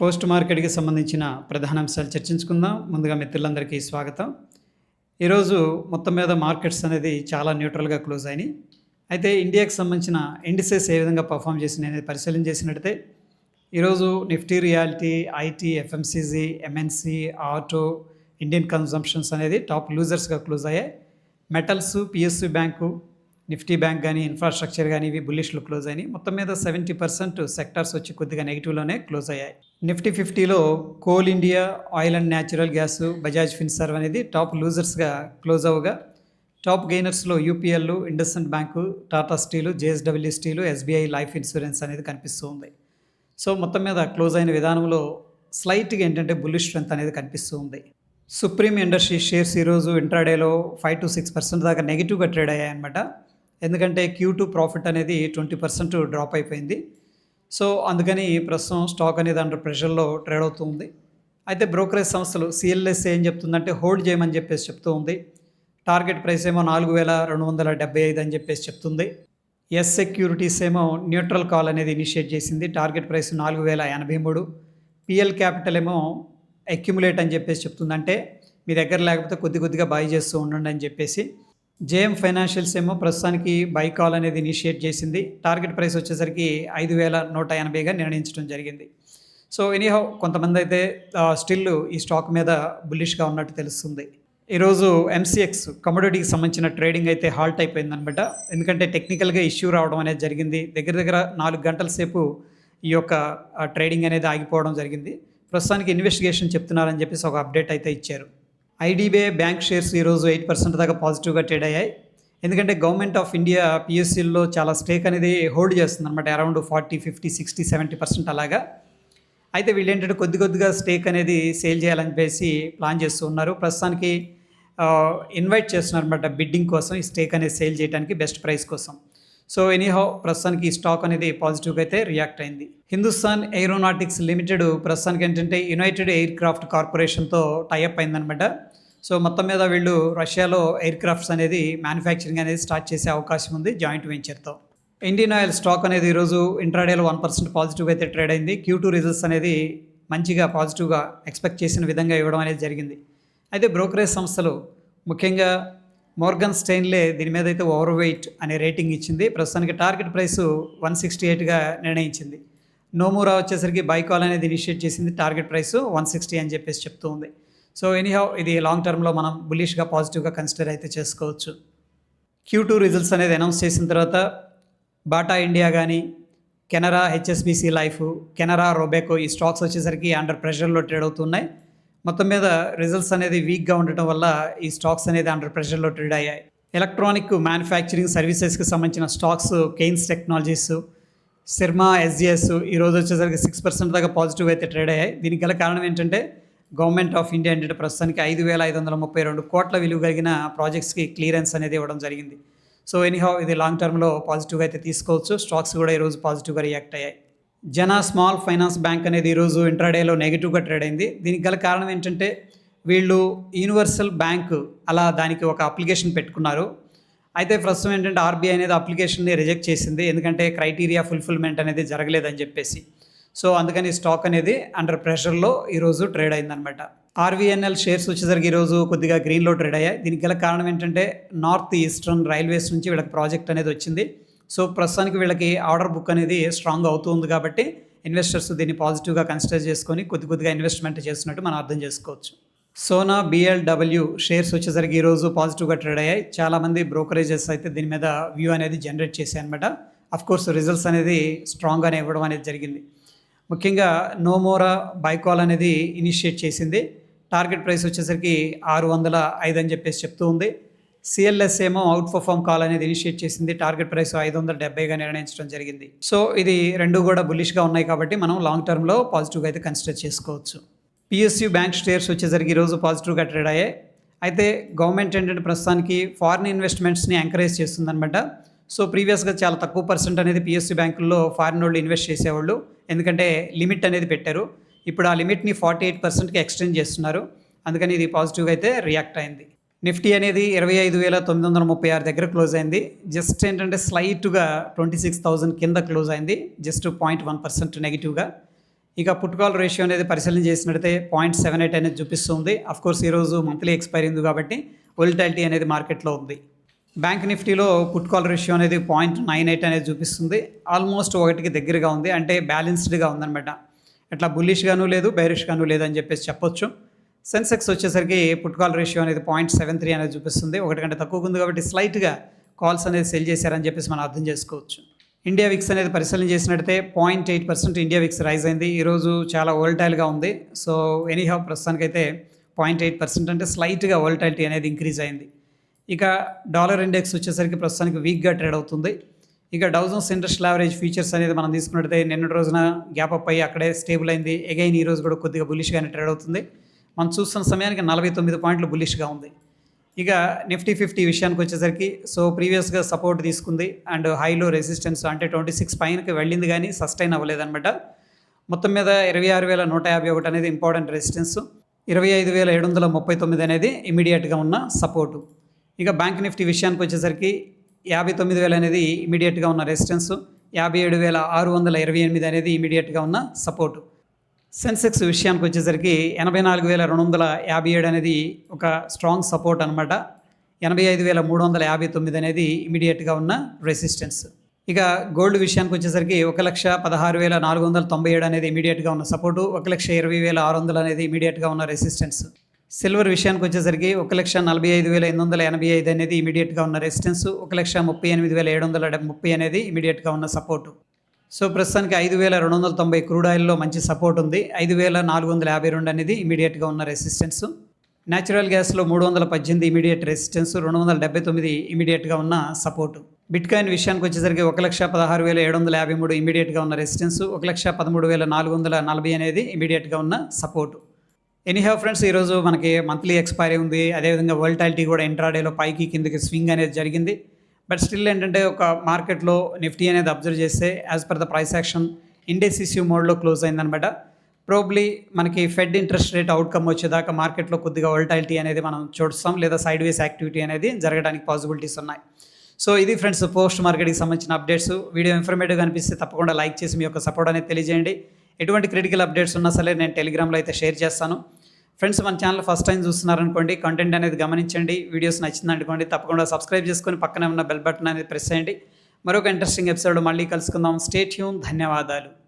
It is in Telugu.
పోస్ట్ మార్కెట్కి సంబంధించిన ప్రధాన అంశాలు చర్చించుకుందాం. ముందుగా మిత్రులందరికీ స్వాగతం. ఈరోజు మొత్తం మీద మార్కెట్స్ అనేది చాలా న్యూట్రల్గా క్లోజ్ అయినాయి. అయితే ఇండియాకి సంబంధించిన ఇండిసెస్ ఏ విధంగా పర్ఫామ్ చేసినాయి అనేది పరిశీలన చేసినట్టయితే ఈరోజు Nifty realty IT FMCG MNC auto Indian consumptions అనేది టాప్ లూజర్స్గా క్లోజ్ అయ్యాయి. Metals PSC bank Nifty bank కానీ ఇన్ఫ్రాస్ట్రక్చర్ కానీ ఇవి బుల్లిష్లు క్లోజ్ అయినాయి. మొత్తం మీద సెవెంటీ పర్సెంట్ సెక్టార్స్ వచ్చి కొద్దిగా నెగిటివ్లోనే క్లోజ్ అయ్యాయి. నిఫ్టీ ఫిఫ్టీలో Coal India oil and natural gas Bajaj Finserv అనేది టాప్ లూజర్స్గా క్లోజ్ అవ్వగా top గెయినర్స్లో UPL IndusInd bank Tata steel JSW steel SBI life insurance అనేది కనిపిస్తూ ఉంది. సో మొత్తం మీద క్లోజ్ అయిన విధానంలో స్లైట్గా ఏంటంటే బుల్లిష్ స్ట్రెంత్ అనేది కనిపిస్తూ ఉంది. సుప్రీం ఇండస్ట్రీ షేర్స్ ఈరోజు ఇంట్రాడేలో ఫైవ్ టు సిక్స్ పర్సెంట్ దాకా నెగిటివ్గా ట్రేడ్ అయ్యాయి అనమాట ఎందుకంటే క్యూ టూ ప్రాఫిట్ అనేది ట్వంటీ పర్సెంట్ డ్రాప్ అయిపోయింది. సో అందుకని ప్రస్తుతం స్టాక్ అనేది అండర్ ప్రెషర్లో ట్రేడ్ అవుతుంది అయితే బ్రోకరేజ్ సంస్థలు సిఎల్ఎస్ ఏం చెప్తుందంటే హోల్డ్ చేయమని చెప్పేసి చెప్తూ ఉంది. టార్గెట్ ప్రైస్ ఏమో నాలుగు వేల రెండు వందల డెబ్బై ఐదు అని చెప్పేసి చెప్తుంది. ఎస్ సెక్యూరిటీస్ ఏమో న్యూట్రల్ కాల్ అనేది ఇనిషియేట్ చేసింది. టార్గెట్ ప్రైస్ నాలుగు వేల ఎనభై మూడు. పిఎల్ క్యాపిటల్ ఏమో అక్యుములేట్ అని చెప్పేసి చెప్తుంది అంటే మీ దగ్గర లేకపోతే కొద్ది కొద్దిగా బై చేస్తూ ఉండండి అని చెప్పేసి జేఎం ఫైనాన్షియల్స్ ఏమో ప్రస్తుతానికి బై కాల్ అనేది ఇనిషియేట్ చేసింది. టార్గెట్ ప్రైస్ వచ్చేసరికి ఐదు వేల నూట ఎనభైగా నిర్ణయించడం జరిగింది. సో ఎనీహౌ కొంతమంది అయితే స్టిల్ ఈ స్టాక్ మీద బుల్లిష్గా ఉన్నట్టు తెలుస్తుంది. ఈరోజు ఎంసీఎక్స్ కమోడిటీకి సంబంధించిన ట్రేడింగ్ అయితే హాల్ట్ అయిపోయింది అనమాట ఎందుకంటే టెక్నికల్గా ఇష్యూ రావడం అనేది జరిగింది. దగ్గర దగ్గర నాలుగు గంటల సేపు ఈ యొక్క ట్రేడింగ్ అనేది ఆగిపోవడం జరిగింది. ప్రస్తుతానికి ఇన్వెస్టిగేషన్ చెప్తున్నారని చెప్పేసి ఒక అప్డేట్ అయితే ఇచ్చారు. ఐడీబీఐ బ్యాంక్ షేర్స్ ఈరోజు ఎయిట్ పర్సెంట్ దాకా పాజిటివ్గా ట్రేడ్ అయ్యాయి. ఎందుకంటే గవర్నమెంట్ ఆఫ్ ఇండియా పిఎస్సీల్లో చాలా స్టేక్ అనేది హోల్డ్ చేస్తుంది అనమాట around forty fifty sixty seventy percent అలాగా. అయితే వీళ్ళు ఏంటంటే కొద్ది కొద్దిగా స్టేక్ అనేది సేల్ చేయాలని చెప్పేసి ప్లాన్ చేస్తూ ఉన్నారు. ప్రస్తుతానికి ఇన్వైట్ చేస్తున్నారు అనమాట బిడ్డింగ్ కోసం ఈ స్టేక్ అనేది సేల్ చేయడానికి బెస్ట్ ప్రైస్ కోసం. సో ఎనీహౌ ప్రస్తుతానికి ఈ స్టాక్ అనేది పాజిటివ్గా అయితే రియాక్ట్ అయింది. హిందుస్థాన్ ఏరోనాటిక్స్ లిమిటెడ్ ప్రస్తుతానికి ఏంటంటే యునైటెడ్ ఎయిర్ క్రాఫ్ట్ కార్పొరేషన్తో టైఅప్ అయిందనమాట సో మొత్తం మీద వీళ్ళు రష్యాలో ఎయిర్ క్రాఫ్ట్స్ అనేది మ్యానుఫ్యాక్చరింగ్ అనేది స్టార్ట్ చేసే అవకాశం ఉంది జాయింట్ వెంచర్తో. ఇండియన్ ఆయిల్ స్టాక్ అనేది ఈరోజు ఇంట్రాడేలో వన్ పర్సెంట్ పాజిటివ్గా అయితే ట్రేడ్ అయింది. క్యూ టూ రిజల్ట్స్ అనేది మంచిగా పాజిటివ్గా ఎక్స్పెక్ట్ చేసిన విధంగా ఇవ్వడం అనేది జరిగింది. అయితే బ్రోకరేజ్ సంస్థలు ముఖ్యంగా మోర్గన్ స్టెయిన్లే దీని మీద అయితే ఓవర్ వెయిట్ అనే రేటింగ్ ఇచ్చింది. ప్రస్తుతానికి టార్గెట్ ప్రైస్ వన్ సిక్స్టీ ఎయిట్గా నిర్ణయించింది. నోమూరా వచ్చేసరికి బైకాల్ అనేది ఇనిషియేట్ చేసింది టార్గెట్ ప్రైస్ వన్ సిక్స్టీ అని చెప్పేసి చెప్తూ ఉంది. సో ఎనీహౌ ఇది లాంగ్ టర్మ్లో మనం బులిష్గా పాజిటివ్గా కన్సిడర్ అయితే చేసుకోవచ్చు. క్యూ టూ రిజల్ట్స్ అనేది అనౌన్స్ చేసిన తర్వాత బాటా ఇండియా కానీ Canara HSBC life Canara Robeco ఈ స్టాక్స్ వచ్చేసరికి అండర్ ప్రెషర్లో ట్రేడ్ అవుతున్నాయి. మొత్తం మీద రిజల్ట్స్ అనేది వీక్గా ఉండటం వల్ల ఈ స్టాక్స్ అనేది అండర్ ప్రెషర్లో ట్రేడ్ అయ్యాయి. ఎలక్ట్రానిక్ మ్యానుఫ్యాక్చరింగ్ సర్వీసెస్కి సంబంధించిన stocks Kaynes technologies Syrma SGS ఈరోజు వచ్చేసరికి సిక్స్ పర్సెంట్ దాకా పాజిటివ్ అయితే ట్రేడ్ అయ్యాయి. దీనికి గల కారణం ఏంటంటే గవర్నమెంట్ ఆఫ్ ఇండియా ఏంటంటే ప్రస్తుతానికి ఐదు వేల ఐదు వందల ముప్పై రెండు కోట్ల విలువ కలిగిన ప్రాజెక్ట్స్కి క్లియరెన్స్ అనేది ఇవ్వడం జరిగింది. సో ఎనీహౌ ఇది లాంగ్ టర్మ్లో పాజిటివ్గా అయితే తీసుకోవచ్చు. స్టాక్స్ కూడా ఈరోజు పాజిటివ్గా రియాక్ట్ అయ్యాయి. జన స్మాల్ ఫైనాన్స్ బ్యాంక్ అనేది ఈరోజు ఇంట్రాడేలో నెగిటివ్గా ట్రేడ్ అయింది. దీనికి గల కారణం ఏంటంటే వీళ్ళు యూనివర్సల్ బ్యాంక్ అలా దానికి ఒక అప్లికేషన్ పెట్టుకున్నారు. అయితే ప్రస్తుతం ఏంటంటే ఆర్బీఐ అనేది అప్లికేషన్ని రిజెక్ట్ చేసింది. ఎందుకంటే క్రైటీరియా ఫుల్ఫిల్మెంట్ అనేది జరగలేదని చెప్పేసి. సో అందుకని స్టాక్ అనేది అండర్ ప్రెషర్లో ఈరోజు ట్రేడ్ అయిందనమాట ఆర్వీఎన్ఎల్ షేర్స్ వచ్చేసరికి ఈరోజు కొద్దిగా గ్రీన్లో ట్రేడ్ అయ్యాయి. దీనికి గల కారణం ఏంటంటే నార్త్ ఈస్టర్న్ రైల్వేస్ నుంచి వీళ్ళకి ప్రాజెక్ట్ అనేది వచ్చింది. సో ప్రస్తుతానికి వీళ్ళకి ఆర్డర్ బుక్ అనేది స్ట్రాంగ్ అవుతుంది కాబట్టి ఇన్వెస్టర్స్ దీన్ని పాజిటివ్గా కన్సిడర్ చేసుకొని కొద్ది కొద్దిగా ఇన్వెస్ట్మెంట్ చేస్తున్నట్టు మనం అర్థం చేసుకోవచ్చు. సోనా బిఎల్డబ్ల్యూ షేర్స్ వచ్చేసరికి ఈరోజు పాజిటివ్గా ట్రేడ్ అయ్యాయి. చాలామంది బ్రోకరేజెస్ అయితే దీని మీద వ్యూ అనేది జనరేట్ చేశాయి అనమాట అఫ్ కోర్స్ రిజల్ట్స్ అనేది స్ట్రాంగ్గానే ఇవ్వడం అనేది జరిగింది. ముఖ్యంగా నోమోరా బైకాల్ అనేది ఇనిషియేట్ చేసింది. టార్గెట్ ప్రైస్ వచ్చేసరికి ఆరు వందల ఐదు అని చెప్పేసి చెప్తూ ఉంది. సిఎల్ఎస్ ఏమో అవుట్ పర్ఫామ్ కాల్ అనేది ఇనిషియేట్ చేసింది. టార్గెట్ ప్రైస్ ఐదు వందల డెబ్బైగా నిర్ణయించడం జరిగింది. సో ఇది రెండు కూడా బులిష్గా ఉన్నాయి కాబట్టి మనం లాంగ్ టర్మ్లో పాజిటివ్గా అయితే కన్సిడర్ చేసుకోవచ్చు. పిఎస్యు బ్యాంక్ షేర్స్ వచ్చేసరికి ఈరోజు పాజిటివ్గా ట్రేడ్ అయ్యాయి. అయితే గవర్నమెంట్ ఏంటంటే ప్రస్తుతానికి ఫారిన్ ఇన్వెస్ట్మెంట్స్ని ఎంకరేజ్ చేస్తుందనమాట సో ప్రీవియస్గా చాలా తక్కువ పర్సెంట్ అనేది పిఎస్సి బ్యాంకుల్లో ఫారిన్ వాళ్ళు ఇన్వెస్ట్ చేసేవాళ్ళు. ఎందుకంటే లిమిట్ అనేది పెట్టారు. ఇప్పుడు ఆ లిమిట్ని ఫార్టీ ఎయిట్ పర్సెంట్కి ఎక్స్టెండ్ చేస్తున్నారు. అందుకని ఇది పాజిటివ్గా అయితే రియాక్ట్ అయింది. నిఫ్టీ అనేది ఇరవై ఐదు వేల తొమ్మిది వందల ముప్పై ఆరు దగ్గర క్లోజ్ అయింది. జస్ట్ ఏంటంటే స్లైట్గా ట్వంటీ సిక్స్ థౌజండ్ కింద క్లోజ్ అయింది. జస్ట్ పాయింట్ వన్ పర్సెంట్ నెగిటివ్గా. ఇక పుట్కాల్ రేషియో అనేది పరిశీలన చేసినట్టయితే పాయింట్ సెవెన్ ఎయిట్ అనేది చూపిస్తుంది. అఫ్కోర్స్ ఈరోజు మంత్లీ ఎక్స్పైర్ ఉంది కాబట్టి వొలిటాలిటీ అనేది మార్కెట్లో ఉంది. బ్యాంక్ నిఫ్టీలో పుట్టుకాల్ రేషియో అనేది పాయింట్ నైన్ ఎయిట్ అనేది చూపిస్తుంది. ఆల్మోస్ట్ ఒకటికి దగ్గరగా ఉంది. అంటే బ్యాలెన్స్డ్గా ఉందన్నమాట. ఎట్లా బుల్లిష్గాను లేదు బైరిష్గాను లేదు అని చెప్పేసి చెప్పొచ్చు. సెన్సెక్స్ వచ్చేసరికి పుట్టుకాల్ రేషియో అనేది పాయింట్ సెవెన్ త్రీ అనేది చూపిస్తుంది. ఒకటి కంటే తక్కువ ఉంది కాబట్టి స్లైట్గా కాల్స్ అనేది సెల్ చేశారని చెప్పేసి మనం అర్థం చేసుకోవచ్చు. ఇండియా విక్స్ అనేది పరిశీలన చేసినట్టయితే point eight percent India VIX rise అయింది. ఈరోజు చాలా వోల్టైల్గా ఉంది. సో ఎనీహౌ ప్రస్తుతానికైతే పాయింట్ ఎయిట్ పర్సెంట్ అంటే స్లైట్గా ఓల్టైల్టీ అనేది ఇంక్రీజ్ అయింది. ఇక డాలర్ ఇండెక్స్ వచ్చేసరికి ప్రస్తుతానికి వీక్గా ట్రేడ్ అవుతుంది. ఇక డౌజన్స్ ఇంట్రెస్ట్ యావరేజ్ ఫీచర్స్ అనేది మనం తీసుకున్నట్టయితే నిన్నటి రోజున గ్యాప్ అప్ అయ్యి అక్కడే స్టేబుల్ అయింది. ఎగైన్ ఈ రోజు కూడా కొద్దిగా బులిష్గానే ట్రేడ్ అవుతుంది. మనం చూస్తున్న సమయానికి నలభై తొమ్మిది పాయింట్లు బులిష్గా ఉంది. ఇక నిఫ్టీ ఫిఫ్టీ విషయానికి వచ్చేసరికి సో ప్రీవియస్గా సపోర్ట్ తీసుకుంది. అండ్ హైలో రెసిస్టెన్స్ అంటే ట్వంటీ సిక్స్ పైనకి వెళ్ళింది కానీ సస్టైన్ అవ్వలేదన్నమాట. మొత్తం మీద ఇరవై ఆరు వేల నూట యాభై ఒకటి అనేది ఇంపార్టెంట్ రెసిస్టెన్స్ ఇరవై ఐదు వేల ఏడు వందల ముప్పై తొమ్మిది అనేది ఇమీడియట్గా ఉన్న సపోర్టు ఇక బ్యాంక్ నిఫ్టీ విషయానికి వచ్చేసరికి యాభై తొమ్మిది వేలు అనేది ఇమీడియట్గా ఉన్న రెసిస్టెన్స్ యాభై ఏడు వేల ఆరు వందల ఇరవై ఎనిమిది అనేది ఇమీడియట్గా ఉన్న సపోర్టు. సెన్సెక్స్ విషయానికి వచ్చేసరికి ఎనభై నాలుగు వేల రెండు వందల యాభై ఏడు అనేది ఒక స్ట్రాంగ్ సపోర్ట్ అనమాట ఎనభై ఐదు వేల మూడు వందల యాభై తొమ్మిది అనేది ఇమీడియట్గా ఉన్న రెసిస్టెన్స్. ఇక గోల్డ్ విషయానికి వచ్చేసరికి ఒక లక్ష పదహారు వేల నాలుగు వందల తొంభై ఏడు అనేది ఇమీడియట్గా ఉన్న సపోర్టు ఒక లక్ష ఇరవై వేల ఆరు వందలు అనేది ఇమీడియట్గా ఉన్న రెసిస్టెన్స్. సిల్వర్ విషయానికి వచ్చేసరికి ఒక లక్ష నలభై ఐదు వేల ఎనిమిది వందల ఎనభై ఐదు అనేది ఇమీడియట్గా ఉన్న రెసిస్టెన్స్ ఒక లక్ష ముప్పై ఎనిమిది వేల ఏడు వందల ముప్పై అనేది ఇమీడియట్గా ఉన్న సపోర్టు. సో ప్రస్తుతానికి ఐదు వేల రెండు వందల తొంభై క్రూడ్ ఆయిల్లో మంచి సపోర్ట్ ఉంది. ఐదు వేల నాలుగు వందల యాభై రెండు అనేది ఇమీడియట్గా ఉన్న రెసిస్టెన్స్. న్యాచురల్ గ్యాస్లో మూడు వందల పద్దెనిమిది ఇమీడియట్ రెసిస్టెన్స్ రెండు వందల డెబ్బై తొమ్మిది ఇమీడియట్గా ఉన్న సపోర్టు. బిట్ కాయిన్ విషయానికి వచ్చేసరికి ఒక లక్ష పదహారు వేల ఏడు వందల యాభై మూడు ఇమీడియట్గా ఉన్న రెసిస్టెన్స్ ఒక లక్ష పదమూడు వేల నాలుగు వందల నలభై అనేది ఇమీడియట్గా ఉన్న సపోర్టు. ఎనీహౌ ఫ్రెండ్స్ ఈరోజు మనకి మంత్లీ ఎక్స్పైరీ ఉంది. అదేవిధంగా వోల్టాలిటీ కూడా ఇంట్రాడేలో పైకి కిందకి స్వింగ్ అనేది జరిగింది. బట్ స్టిల్ ఏంటంటే ఒక మార్కెట్లో నిఫ్టీ అనేది అబ్జర్వ్ చేస్తే as per the price action indecisive మోడ్లో క్లోజ్ అయిందనమాట ప్రోబ్లీ మనకి ఫెడ్ ఇంట్రెస్ట్ రేట్ అవుట్కమ్ వచ్చేదాకా మార్కెట్లో కొద్దిగా వోల్టాలిటీ అనేది మనం చూస్తాం. లేదా సైడ్ వేస్ యాక్టివిటీ అనేది జరగడానికి పాసిబిలిటీస్ ఉన్నాయి. సో ఇది ఫ్రెండ్స్ పోస్ట్ మార్కెట్కి సంబంధించిన అప్డేట్స్ వీడియో ఇన్ఫర్మేటివ్గా అనిపిస్తే తప్పకుండా లైక్ చేసి మీ యొక్క సపోర్ట్ అనేది తెలియజేయండి. ఎటువంటి క్రిటికల్ అప్డేట్స్ ఉన్నా సరే నేను టెలిగ్రామ్లో అయితే షేర్ చేస్తాను. ఫ్రెండ్స్ మన ఛానల్ ఫస్ట్ టైం చూస్తున్నారనుకోండి కంటెంట్ అనేది గమనించండి. వీడియోస్ నచ్చిందనుకోండి తప్పకుండా సబ్స్క్రైబ్ చేసుకొని పక్కనే ఉన్న బెల్ బటన్ అనేది ప్రెస్ చేయండి. మరొక ఇంట్రెస్టింగ్ ఎపిసోడ్ మళ్ళీ కలుసుకుందాం. స్టేట్ హ్యూమ్ ధన్యవాదాలు.